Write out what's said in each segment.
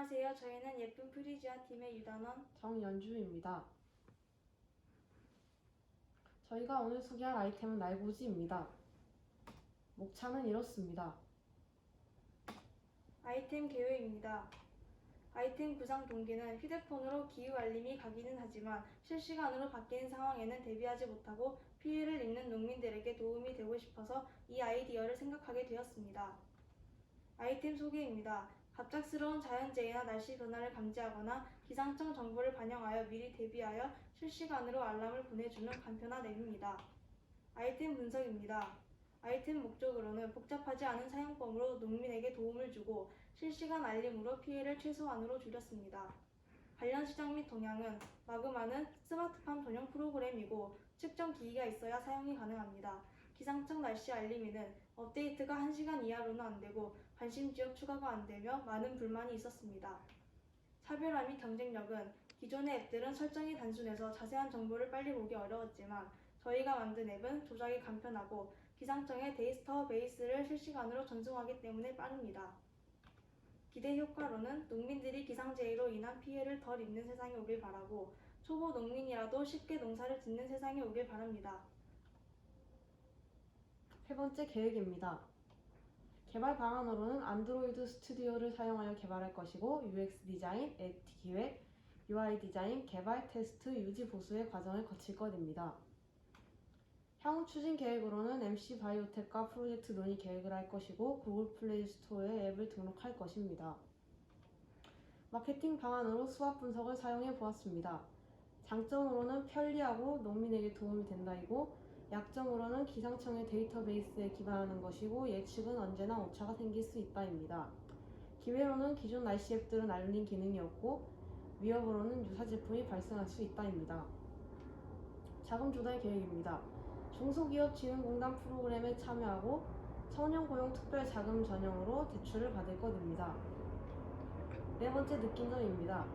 안녕하세요. 저희는 예쁜 프리지아 팀의 유단원. 정연주입니다. 저희가 오늘 소개할 아이템은 날고지입니다. 목차는 이렇습니다. 아이템 개요입니다. 아이템 구상 동기는 휴대폰으로 기후 알림이 가기는 하지만 실시간으로 바뀌는 상황에는 대비하지 못하고 피해를 입는 농민들에게 도움이 되고 싶어서 이 아이디어를 생각하게 되었습니다. 아이템 소개입니다. 갑작스러운 자연재해나 날씨 변화를 감지하거나 기상청 정보를 반영하여 미리 대비하여 실시간으로 알람을 보내주는 간편한 앱입니다. 아이템 분석입니다. 아이템 목적으로는 복잡하지 않은 사용법으로 농민에게 도움을 주고 실시간 알림으로 피해를 최소한으로 줄였습니다. 관련 시장 및 동향은 마그마는 스마트팜 전용 프로그램이고 측정 기기가 있어야 사용이 가능합니다. 기상청 날씨 알림에는 업데이트가 1시간 이하로는 안 되고 관심 지역 추가가 안 되며 많은 불만이 있었습니다. 차별화 및 경쟁력은 기존의 앱들은 설정이 단순해서 자세한 정보를 빨리 보기 어려웠지만 저희가 만든 앱은 조작이 간편하고 기상청의 데이터 베이스를 실시간으로 전송하기 때문에 빠릅니다. 기대 효과로는 농민들이 기상재해로 인한 피해를 덜 입는 세상이 오길 바라고 초보 농민이라도 쉽게 농사를 짓는 세상이 오길 바랍니다. 세 번째 계획입니다. 개발 방안으로는 안드로이드 스튜디오를 사용하여 개발할 것이고 UX 디자인, 앱 기획, UI 디자인, 개발, 테스트, 유지 보수의 과정을 거칠 것입니다. 향후 추진 계획으로는 MC 바이오텍과 프로젝트 논의 계획을 할 것이고 구글 플레이 스토어에 앱을 등록할 것입니다. 마케팅 방안으로 수학 분석을 사용해 보았습니다. 장점으로는 편리하고 농민에게 도움이 된다이고 약점으로는 기상청의 데이터베이스에 기반하는 것이고 예측은 언제나 오차가 생길 수 있다입니다. 기회로는 기존 날씨 앱들은 알림 기능이 없고 위협으로는 유사 제품이 발생할 수 있다입니다. 자금 조달 계획입니다. 중소기업진흥공단 프로그램에 참여하고 청년 고용 특별 자금 전용으로 대출을 받을 것입니다. 네 번째 느낀 점입니다.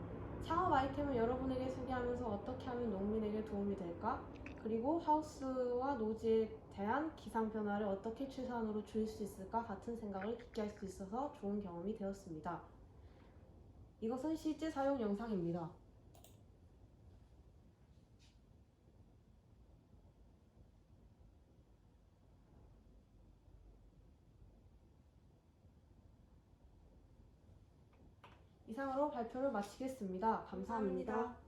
창업 아이템을 여러분에게 소개하면서 어떻게 하면 농민에게 도움이 될까? 그리고 하우스와 노지에 대한 기상 변화를 어떻게 최소한으로 줄일 수 있을까 같은 생각을 깊게 할 수 있어서 좋은 경험이 되었습니다. 이것은 실제 사용 영상입니다. 이상으로 발표를 마치겠습니다 감사합니다. 감사합니다.